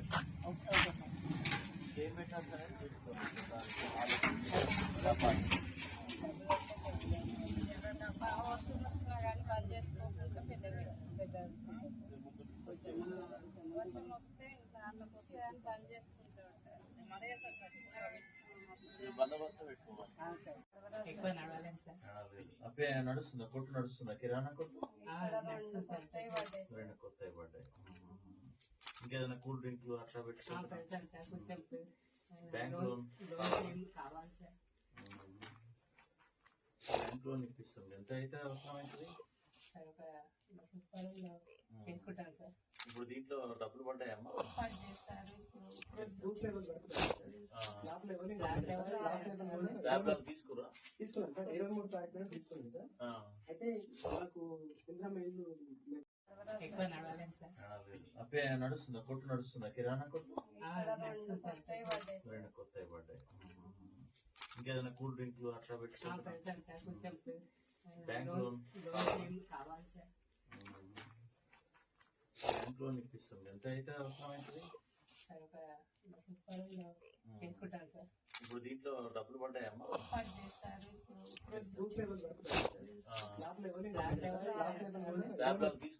వర్షం వస్తే దాంట్లోకి వస్తే అని బంద్ నడుస్తుందా కొట్టు నడుస్తుందా కిరాణా కొట్టు కొత్త పడ్డాయి ఇంకా ఏదైనా కూల్ డ్రింక్లు అట్లా పెట్టుకుంటారు బ్యాంక్ లోన్ బ్యాంక్ లోన్ ఇప్పిస్తాం ఎంత అయితే అవసరమైతుంది ఇప్పుడు దీంట్లో డబ్బులు పడ్డాయమ్మా తీసుకురా తీసుకున్నాను సార్ ఇరవై మూడు ప్యాక్ తీసుకున్నాను సార్ అయితే మాకు ఇంద్రమైళ్ళు ఎక్కువ నడుస్తుందా కొట్టు నడుస్తుందా కిరాణా కొట్టు రెండు కొత్త పడ్డాయి ఇంకేదైనా కూల్ డ్రింక్లు అట్లా పెట్టుకుంటా బ్యాంక్ లోన్ ఇప్పిస్తుంది ఎంత అయితే అవసరమైతుంది ఇప్పుడు దీంట్లో డబ్బులు పడ్డాయమ్మా తీసుకుంటారు